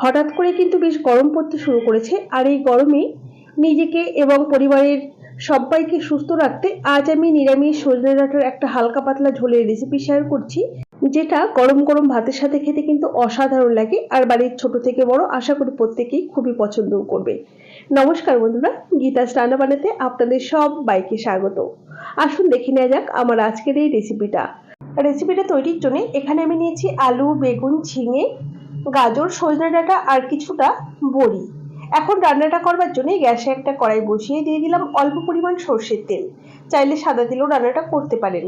হঠাৎ করে কিন্তু বেশ গরম পড়তে শুরু করেছে। আর এই গরমে নিজেকে এবং পরিবারের সবাইকে সুস্থ রাখতে আজ আমি নিরামিষ সজনে ডাঁটার একটা হালকা পাতলা ঝোলের রেসিপি শেয়ার করছি, যেটা গরম গরম ভাতের সাথে খেতে কিন্তু অসাধারণ লাগে আর বাড়ির ছোট থেকে বড় আশা করি প্রত্যেকেই খুবই পছন্দ করবে। নমস্কার বন্ধুরা গীতাস রান্না বানাতে আপনাদের সব বাইকে স্বাগত। আসুন দেখে নেওয়া যাক আমার আজকের এই রেসিপিটা রেসিপিটা তৈরির জন্য এখানে আমি নিয়েছি আলু, বেগুন, ঝিঙে গাজর, সজনে ডাঁটা আর কিছুটা বড়ি। এখন রান্নাটা করবার জন্য গ্যাসে একটা কড়াই বসিয়ে দিয়ে দিলাম অল্প পরিমাণ সর্ষের তেল। চাইলে সাদা তেলেও রান্নাটা করতে পারেন।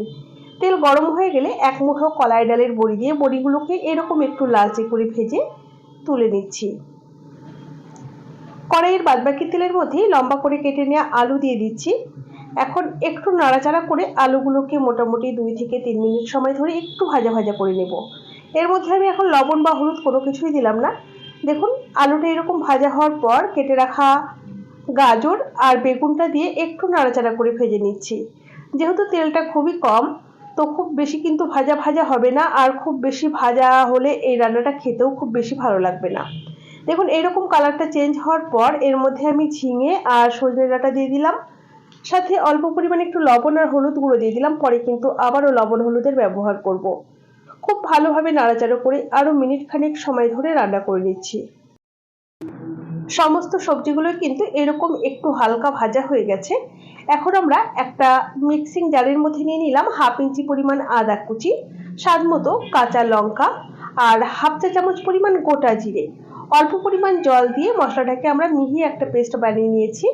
তেল গরম হয়ে গেলে এক মুঠো কলাই ডালের বড়ি দিয়ে বড়িগুলোকে এরকম একটু লালচে করে ভেজে তুলে নিচ্ছি। কড়াইয়ের বাদবাকি তেলের মধ্যে লম্বা করে কেটে নেওয়া আলু দিয়ে দিচ্ছি। এখন একটু নাড়াচাড়া করে আলুগুলোকে মোটামুটি দুই থেকে তিন মিনিট সময় ধরে একটু ভাজা ভাজা করে নেব। এর মধ্যে আমি এখন লবণ বা হলুদ কোনো কিছুই দিলাম না। দেখুন, আলুটা এরকম ভাজা হওয়ার পর কেটে রাখা গাজর আর বেগুনটা দিয়ে একটু নাড়াচাড়া করে ভেজে নিচ্ছি। যেহেতু তেলটা খুবই কম, তো খুব বেশি কিন্তু ভাজা ভাজা হবে না আর খুব বেশি ভাজা হলে এই রান্নাটা খেতেও খুব বেশি ভালো লাগবে না। দেখুন, এরকম কালারটা চেঞ্জ হওয়ার পর এর মধ্যে আমি ঝিঙে আর সজনে ডাঁটা দিয়ে দিলাম। সাথে অল্প পরিমাণে একটু লবণ আর হলুদ গুঁড়ো দিয়ে দিলাম, পরে কিন্তু আবারও লবণ হলুদের ব্যবহার করব। খুব ভালোভাবে নাড়াচাড়া করে আরও মিনিট খানেক সময় ধরে রান্না করে নিচ্ছি। সমস্ত সবজিগুলো কিন্তু এরকম একটু হালকা ভাজা হয়ে গেছে। এখন আমরা একটা মিক্সিং জারের মধ্যে নিয়ে নিলাম হাফ ইঞ্চি পরিমাণ আদা কুচি, স্বাদ মতো কাঁচা লঙ্কা আর হাফ চা চামচ পরিমাণ গোটা জিরে। অল্প পরিমাণ জল দিয়ে মশলাটাকে আমরা মিহি একটা পেস্ট বানিয়ে নিয়েছি।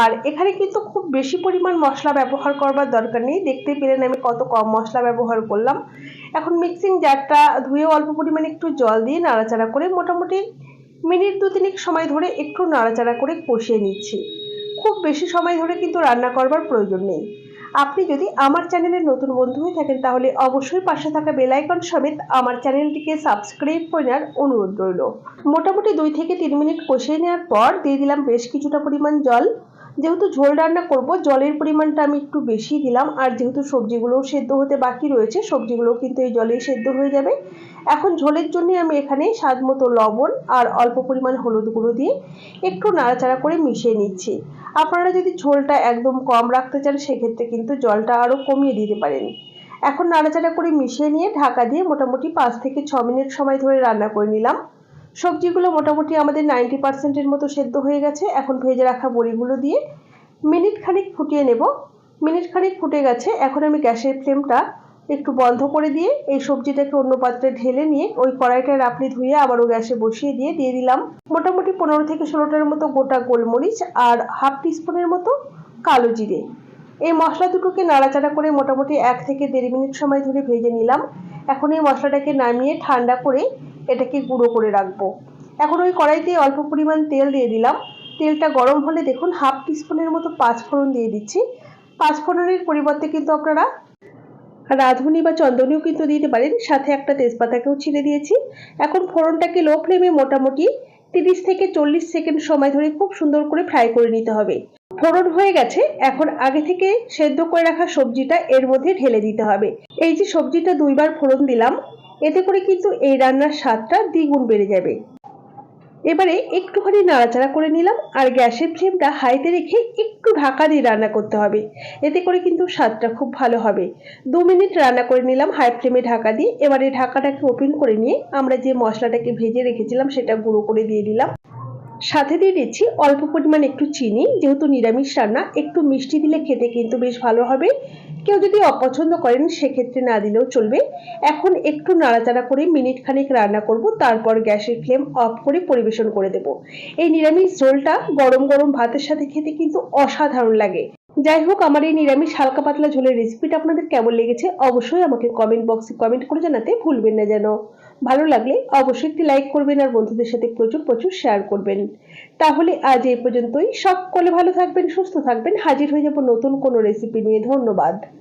আর এখানে কিন্তু খুব বেশি পরিমাণ মশলা ব্যবহার করবার দরকার নেই। দেখতে পেলেন আমি কত কম মশলা ব্যবহার করলাম। এখন মিক্সিং জারটা ধুয়ে অল্প পরিমাণে একটু জল দিয়ে নাড়াচাড়া করে মোটামুটি মিনিট দু তিনেক সময় ধরে একটু নাড়াচাড়া করে কষিয়ে নিচ্ছি। খুব বেশি সময় ধরে কিন্তু রান্না করবার প্রয়োজন নেই। আপনি যদি আমার চ্যানেলের নতুন বন্ধু হয়ে থাকেন তাহলে অবশ্যই পাশে থাকা বেলাইকন সমেত আমার চ্যানেলটিকে সাবস্ক্রাইব করে নেওয়ার অনুরোধ রইল। মোটামুটি দুই থেকে তিন মিনিট কষিয়ে নেওয়ার পর দিয়ে দিলাম বেশ কিছুটা পরিমাণ জল। যেহেতু ঝোল রান্না করব, জলের পরিমাণটা আমি একটু বেশি দিলাম। আর যেহেতু সবজিগুলোও সেদ্ধ হতে বাকি রয়েছে, সবজিগুলোও কিন্তু এই জলেই সেদ্ধ হয়ে যাবে। এখন ঝোলের জন্য আমি এখানে স্বাদ মতো লবণ আর অল্প পরিমাণ হলুদ গুঁড়ো দিয়ে একটু নাড়াচাড়া করে মিশিয়ে নিচ্ছি। আপনারা যদি ঝোলটা একদম কম রাখতে চান, সেক্ষেত্রে কিন্তু জলটা আরও কমিয়ে দিতে পারেন। এখন নাড়াচাড়া করে মিশিয়ে নিয়ে ঢাকা দিয়ে মোটামুটি পাঁচ থেকে ছ মিনিট সময় ধরে রান্না করে নিলাম। সবজিগুলো মোটামুটি আমাদের নাইনটি পার্সেন্টের মতো সেদ্ধ হয়ে গেছে। এখন ভেজে রাখা বড়িগুলো দিয়ে মিনিট খানিক ফুটিয়ে নেব। মিনিট খানিক ফুটে গেছে। এখন আমি গ্যাসের ফ্লেমটা একটু বন্ধ করে দিয়ে এই সবজিটাকে অন্য পাত্রে ঢেলে নিয়ে ওই কড়াইটা আপনি ধুয়ে আবারও গ্যাসে বসিয়ে দিয়ে দিয়ে দিলাম। মোটামুটি পনেরো থেকে ষোলোটার মতো গোটা গোলমরিচ আর হাফ টিস্পুনের মতো কালো জিরে। এই মশলা দুটোকে নাড়াচাড়া করে মোটামুটি এক থেকে দেড় মিনিট সময় ধরে ভেজে নিলাম। এখন এই মশলাটাকে নামিয়ে ঠান্ডা করে এটাকে গুঁড়ো করে রাখব। এখন ওই কড়াইতে অল্প পরিমাণ তেল দিয়ে দিলাম। তেলটা গরম হলে দেখুন হাফ টিস্পুনের মতো পাঁচ ফোড়ন দিয়ে দিচ্ছি। পাঁচ ফোড়নের পরিবর্তে কিন্তু আপনারা রাঁধুনি বা চন্দনীও কিন্তু দিতে পারেন। সাথে একটা তেজপাতাকেও ছিঁড়ে দিয়েছি। এখন ফোড়নটাকে লো ফ্লেমে মোটামুটি তিরিশ থেকে চল্লিশ সেকেন্ড সময় ধরে খুব সুন্দর করে ফ্রাই করে নিতে হবে। ফোড়ন হয়ে গেছে। এখন আগে থেকে সেদ্ধ করে রাখা সবজিটা এর মধ্যে ঢেলে দিতে হবে। এই যে সবজিটা দুইবার ফোড়ন দিলাম এতে করে কিন্তু এই রান্নার স্বাদটা দ্বিগুণ বেড়ে যাবে। এবারে একটুখানি নাড়াচাড়া করে নিলাম আর গ্যাসের ফ্লেমটা হাইতে রেখে একটু ঢাকা দিয়ে রান্না করতে হবে। এতে করে কিন্তু স্বাদটা খুব ভালো হবে। দু মিনিট রান্না করে নিলাম হাই ফ্লেমে ঢাকা দিয়ে। এবারে ঢাকাটাকে ওপেন করে নিয়ে আমরা যে মশলাটাকে ভেজে রেখেছিলাম সেটা গুঁড়ো করে দিয়ে দিলাম। সাথে দিয়ে দিচ্ছি অল্প পরিমাণ একটু চিনি, যেহেতু নিরামিষ রান্না, একটু মিষ্টি দিলে খেতে কিন্তু বেশ ভালো হবে। কেউ যদি অপছন্দ করেন, সেক্ষেত্রে না দিলেও চলবে। এখন একটু নাড়াচাড়া করে মিনিট খানেক রান্না করব, তারপর গ্যাসের ফ্লেম অফ করে পরিবেশন করে দেব। এই নিরামিষ ঝোলটা গরম গরম ভাতের সাথে খেতে কিন্তু অসাধারণ লাগে। যাই হোক, আমার এই নিরামিষ হালকা পাতলা ঝোলের রেসিপিটা আপনাদের কেমন লেগেছে অবশ্যই আমাকে কমেন্ট বক্সে কমেন্ট করে জানাতে ভুলবেন না যেন। ভালো লাগলে অবশ্যই একটি লাইক করবেন আর বন্ধুদের সাথে প্রচুর প্রচুর শেয়ার করবেন। তাহলে আজ এই পর্যন্তই। সকলে ভালো থাকবেন, সুস্থ থাকবেন। হাজির হয়ে যাব নতুন কোনো রেসিপি নিয়ে। ধন্যবাদ।